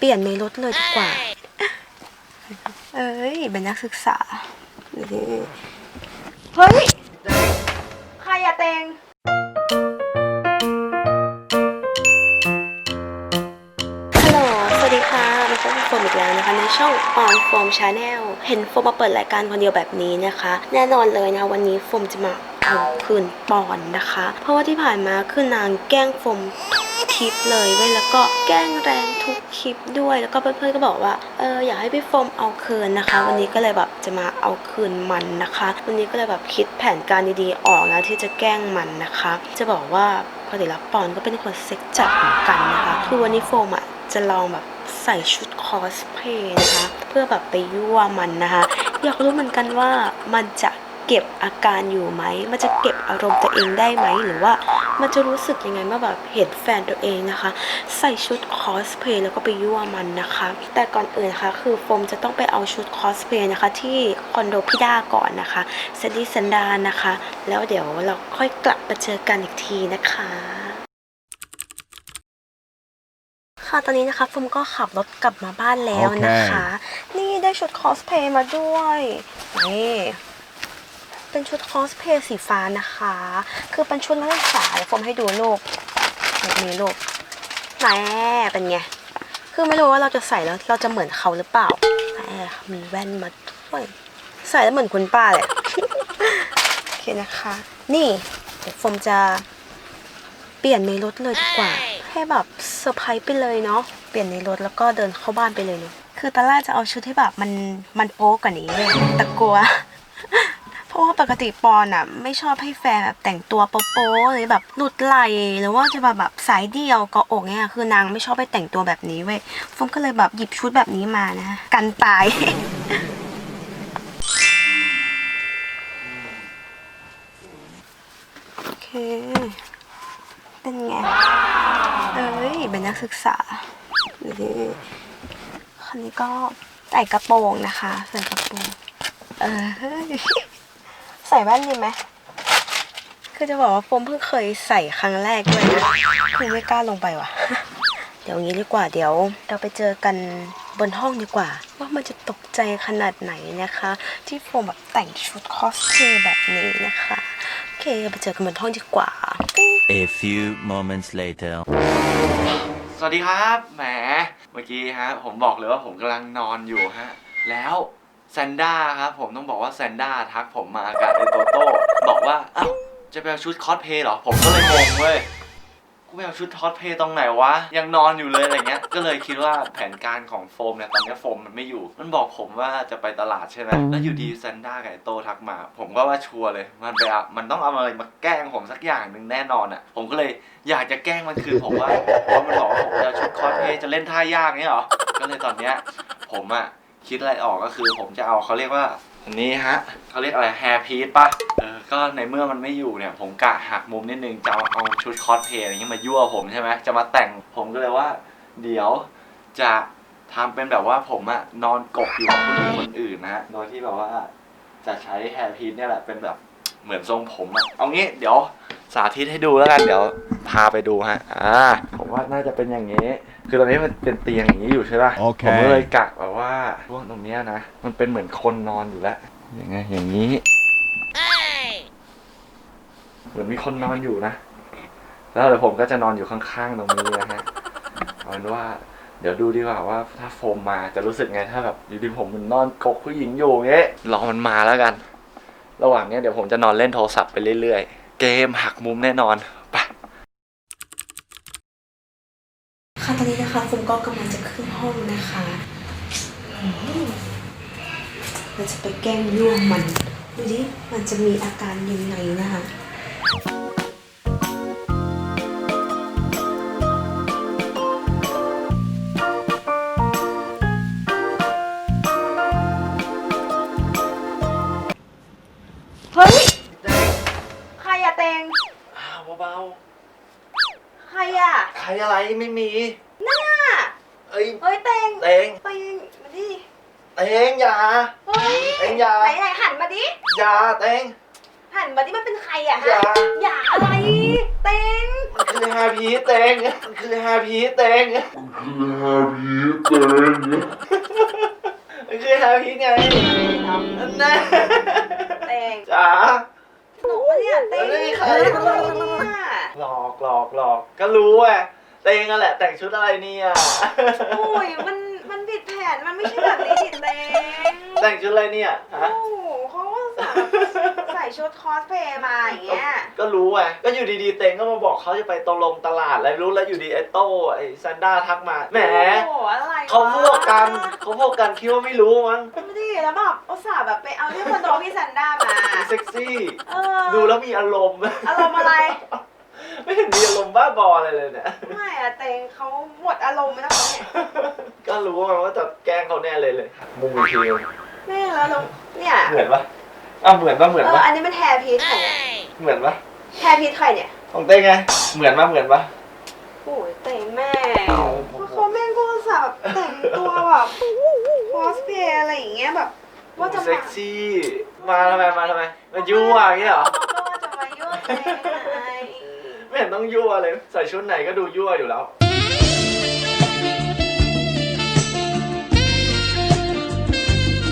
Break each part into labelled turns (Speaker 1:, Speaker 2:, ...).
Speaker 1: เปลี่ยนในรถเลยดีกว่า เอ้ย เป็นนักศึกษานี่เฮ้ย ใครอะเตง ฮัลโหล สวัสดีค่ะมาพบกับโฟมอีกแล้วนะคะ ในช่อง On Foam Channel เห็นโฟมมาเปิดรายการคนเดียวแบบนี้นะคะ แน่นอนเลยนะวันนี้โฟมจะมาเอาคืนปอนนะคะ เพราะว่าที่ผ่านมาคือนางแกล้งโฟมทุก คลิปเลยเว้ยแล้วก็แกล้งแรงทุกคลิปด้วย แล้วก็เพื่อนๆก็บอกว่าเอออยากให้พี่โฟมเอาคืนนะคะ วันนี้ก็เลยแบบจะมาเอาคืนมันนะคะ วันนี้ก็เลยแบบคิดแผนการดีๆออกนะที่จะแกล้งมันนะคะ จะบอกว่าปกติแล้วปอนก็เป็นคนเซ็กจัดเหมือนกันนะคะคือวันนี้โฟมอะจะลองแบบใส่ชุดคอสเพย์นะคะ เพื่อแบบไปยั่วมันนะคะ อยากรู้เหมือนกันว่ามันจะ เก็บอาการอยู่ไหม มันจะเก็บอารมณ์ตัวเองได้ไหม หรือว่ามันจะรู้สึกยังไงเมื่อแบบเห็นแฟนตัวเองนะคะ ใส่ชุดคอสเพลย์แล้วก็ไปยั่วมันนะคะ แต่ก่อนอื่นนะคะคือโฟมจะต้องไปเอาชุดคอสเพลย์นะคะ ที่คอนโดพี่ด้าก่อนนะคะเซนดี้ซันดานนะคะ แล้วเดี๋ยวเราค่อยกลับมาเจอกันอีกทีนะคะค่ะตอนนี้นะคะโฟมก็ขับรถกลับมาบ้านแล้วนะคะ นี่ได้ชุดคอสเพลย์มาด้วยนี่ เป็นชุดคอสเพย์สีฟ้านะคะ คือเป็นชุดนักศึกษาเดี๋ยวโฟมให้ดูรูปแบบนี้รูปแหมเป็นไง คือไม่รู้ว่าเราจะใส่แล้วเราจะเหมือนเขาหรือเปล่าแหมมีแว่นมาด้วยใส่แล้วเหมือนคุณป้าเลยโอเคนะคะ นี่เดี๋ยวโฟมจะเปลี่ยนในรถเลยดีกว่า ให้แบบเซอร์ไพรส์ไปเลยเนาะเปลี่ยนในรถแล้วก็เดินเข้าบ้านไปเลยเนาะคือตอนแรกจะเอาชุดที่แบบมันมันโป๊กว่านี้เลยแต่กลัว ปกติปอนอะไม่ชอบให้แฟนแบบแต่งตัวโป๊ะๆเลยแบบหลุดไหลหรือว่าจะแบบแบบสายเดี่ยวเกาะอกเนี่ยคือนางไม่ชอบให้แต่งตัวแบบนี้เว้ยฟมก็เลยแบบหยิบชุดแบบนี้มานะกันตายโอเคเป็นไงเอ้ยเป็นนักศึกษานี่คันนี้ก็ใส่กระโปรงนะคะใส่กระโปรงเอ้ ใส่แว่นดีไหมคือจะบอกว่าโฟมเพิ่งเคยใส่ครั้งแรกด้วยนะคือไม่กล้าลงไปว่ะ เดี๋ยวงี้ดีกว่าเดี๋ยว เราไปเจอกันบนห้องดีกว่า ว่ามันจะตกใจขนาดไหนนะคะ ที่โฟมแบบแต่งชุดคอสเพลย์แบบนี้นะคะ โอเคไปเจอกันบนห้องดีกว่า
Speaker 2: A few moments later.
Speaker 3: สวัสดีครับ แหม เมื่อกี้ฮะ ผมบอกเลยว่าผมกำลังนอนอยู่ฮะ แล้ว แซนด้าครับผมต้องบอกว่าแซนด้าทักผมมากับไอโตโต้บอกว่าเอ้าจะไปเอาชุดคอสเพลย์เหรอ ผมก็เลยงงเว้ยกูไปเอาชุดคอสเพลย์ตรงไหนวะ ยังนอนอยู่เลยอะไรเงี้ย ก็เลยคิดว่าแผนการของโฟมเนี่ยตอนนี้โฟมมันไม่อยู่ มันบอกผมว่าจะไปตลาดใช่ไหมแล้วอยู่ดีแซนด้ากับไอโตทักมา ผมก็ว่าชัวร์เลย มันไปเอามันต้องเอาอะไรมาแกล้งผมสักอย่างหนึ่งแน่นอนอะ ผมก็เลยอยากจะแกล้งมันคือผมว่าเพราะมันบอกว่าผมจะเอาชุดคอสเพลย์จะเล่นท่ายากเนี่ยเหรอ ก็เลยตอนเนี้ยผมอะ คิดอะไรออกก็คือผมจะเอาเขาเรียกว่าอันนี้ฮะเขาเรียกอะไรแฮร์พีซป่ะเออก็ในเมื่อมันไม่อยู่เนี่ย ผมกะหักมุมนิดนึงจะเอาชุดคอสเพลย์อะไรเงี้ยมายั่วผมใช่ไหมจะมาแต่งผมก็เลยว่า เดี๋ยวจะทำเป็นแบบว่าผมอะนอนกกอยู่กับผู้หญิงคนอื่นนะฮะโดยที่แบบว่าจะใช้แฮร์พีซเนี่ยแหละเป็นแบบเหมือนทรงผมอะเอางี้เดี๋ยว สาธิตให้ดูแล้วกันเดี๋ยวพาไปดูฮะอ่าผมว่าน่าจะเป็นอย่างนี้ คือตอนนี้มันเป็นเตียงอย่างนี้อยู่ใช่ป่ะ
Speaker 2: โอเค
Speaker 3: ผมก็เลยกะแบบว่าช่วงตรงเนี้ยนะ มันเป็นเหมือนคนนอนอยู่แล้วยังไงอย่างนี้เหมือนมีคนนอนอยู่นะ แล้วเดี๋ยวผมก็จะนอนอยู่ข้างๆตรงนี้นะฮะเอาเป็นว่าเดี๋ยวดูดีกว่าว่าถ้าโฟมมาจะรู้สึกไงถ้าแบบอยู่ดีผมมันนอนกกผู้หญิงอยู่เงี้ยรอมันมาแล้วกัน ระหว่างเนี้ยเดี๋ยวผมจะนอนเล่นโทรศัพท์ไปเรื่อยๆเก มหักมุมแน่นอนไป
Speaker 1: ค่ะตอนนี้นะคะฟุณก็กำลังจะขึ้นห้องนะคะเราจะไปแกล้งยั่วมัน ดูดิมันจะมีอาการยังไงนะคะ
Speaker 3: เบา
Speaker 1: ใครอะ
Speaker 3: ๆใครอะไรไม่มี
Speaker 1: น่า
Speaker 3: เอ้ย
Speaker 1: เฮ้ยเตง
Speaker 3: เตง
Speaker 1: เตงมาดิ
Speaker 3: เตงอย่า
Speaker 1: เฮ้ย
Speaker 3: เอ็งอย่า
Speaker 1: ไหนไหนหันมาดิ
Speaker 3: อย่าเตง
Speaker 1: หันมาดิมันเป็นใครอะ
Speaker 3: อย่า
Speaker 1: ฮะอย่าอะไรเต็ง
Speaker 3: มันขคือแฮปปี้เต็งมันคือแฮปปี้เต็งมันคือแฮปปี้ไงนั่นแน่
Speaker 1: เตง
Speaker 3: จ๋า
Speaker 1: หนูเนี่ยเตง
Speaker 3: ไม่มีใคร
Speaker 1: เนี่ย
Speaker 3: หลอกหลอกหลอกก็รู้ไงเต็งอะแหละแต่งชุดอะไรเนี่ย
Speaker 1: โอ้ยมันมันผิดแผนมันไม่ใช่แบบนี้ดิเตง
Speaker 3: แต่งชุดอะไรเนี่ยฮะ
Speaker 1: โอ้โหเขาก็ใส่ชุดคอสเพลย์มาอย่างเงี้ย
Speaker 3: ก็รู้ไงก็อยู่ดีๆเต็งก็มาบอกเขาจะไปตกลงตลาดอะไรไม่รู้แล้วอยู่ดีไอ้โต้ไอ้ซันด้าทักมาแหม
Speaker 1: โอ้โหอะไรวะ
Speaker 3: เขาพวกกันเขาพวกกันคิดว่าไม่รู้มั้ง
Speaker 1: ไม่ดีแล้วแบบอุตส่าห์แบบไปเอาที่คอนโดพี่ซันด้ามา
Speaker 3: เซ็กซี่
Speaker 1: เออ
Speaker 3: ดูแล้วมีอารมณ์
Speaker 1: อารมณ์อะไร
Speaker 3: ไม่เห็นมีอารมณ์บ้าบออะไรเลยเนี่ย
Speaker 1: ไม่อะเตงเขาหมดอารมณ์ไปแล้วเขาเนี่ย
Speaker 3: ก็รู้ไงว่าจะแกล้งเขาแน่เลยเลยมุมอีกที
Speaker 1: แม่แล้วน้องเนี่ย
Speaker 3: เหมือนปะอ้าวเหมือนปะเหมือน
Speaker 1: เออ
Speaker 3: ปะ
Speaker 1: อันนี้มันแฮร์พีทใครเนี่ย
Speaker 3: เหมือนปะ
Speaker 1: แฮร์พีทใครเนี่ย
Speaker 3: ของเต้ไง เหมือนปะเหมือนปะ
Speaker 1: โอ้ยเตงแม่เพราะเขาแม่งก็อุตส่าห์แบบแต่งตัวแบบคอสเพลย์อะไรอย่างเงี้ยแบบ ว่าจะ
Speaker 3: เซ็
Speaker 1: มาก
Speaker 3: ซี่ มาทำไมมาทำไมมายั่วอย่างเงี้ยเหรอ
Speaker 1: ก็ว่าจะมายั่วเตงไง
Speaker 3: ไม่เห็นต้องยั่วเลย ใส่ชุดไหนก็ดูยั่วอยู่แล้ว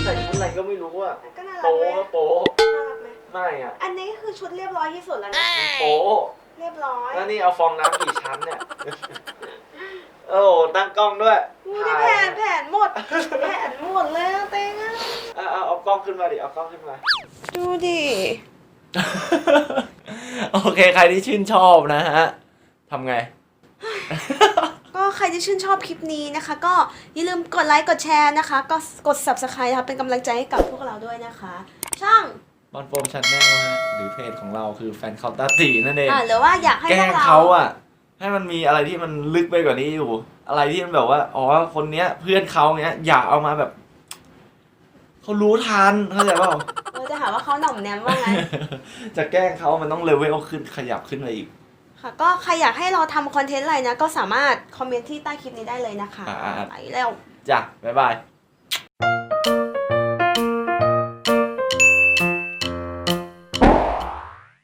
Speaker 3: ใส่ชุดอะไรก็ไม่รู้อะ
Speaker 1: ก็น่ารัก
Speaker 3: โป๊
Speaker 1: ไหม
Speaker 3: ก็โป๊
Speaker 1: น่ารักไหม
Speaker 3: ไม่อะ
Speaker 1: อันนี้คือชุดเรียบร้อยที่สุดแล้วนะ
Speaker 3: โป๊
Speaker 1: เรียบร้อย
Speaker 3: แล้วนี่เอาฟองน้ำกี่ชั้นเนี่ย โอ้โหตั้งกล้องด้วย
Speaker 1: อู้นี่แผนแผนหมด แผนหมดเลยอะเต้งอะ
Speaker 3: เอาเอาเอากล้องขึ้นมาดิ เอากล้องขึ้นมา
Speaker 1: ดูดิ
Speaker 3: โอเค ใครที่ชื่นชอบนะฮะทำไง
Speaker 1: ก็ใครที่ชื่นชอบคลิปนี้นะคะ ก็อย่าลืมกดไลค์กดแชร์นะคะ ก็กด subscribe นะคะเป็นกำลังใจให้กับพวกเราด้วยนะคะ ช่อง
Speaker 3: บอลโฟมชันแนลฮะหรือเพจของเราคือแฟนคาตาตีนั่นเอง
Speaker 1: อ่าหรือว่าอยากให้
Speaker 3: แก
Speaker 1: พ
Speaker 3: ล้ว
Speaker 1: ก
Speaker 3: ง
Speaker 1: เรา
Speaker 3: เขาอะให้มันมีอะไรที่มันลึกไปกว่านี้อยู่ อะไรที่มันแบบว่า อ๋อ คนเนี้ย เพื่อนเขาเนี้ย อย่าเอามาแบบ เขารู้ทันเข้าใจเปล่า
Speaker 1: เราจะหาว่าเขาหน่อมแนมว่าไง
Speaker 3: จะแกล้งเขามันต้องเลเวลขึ้นขยับขึ้นไปอีก
Speaker 1: ค่ะ ก็ใครอยากให้เราทำคอนเทนต์อะไรนะ ก็สามารถคอมเมนต์ที่ใต้คลิปนี้ได้เลยนะคะ
Speaker 3: อ่าๆ
Speaker 1: ไปแล้ว
Speaker 3: จ้ะบ๊ายบาย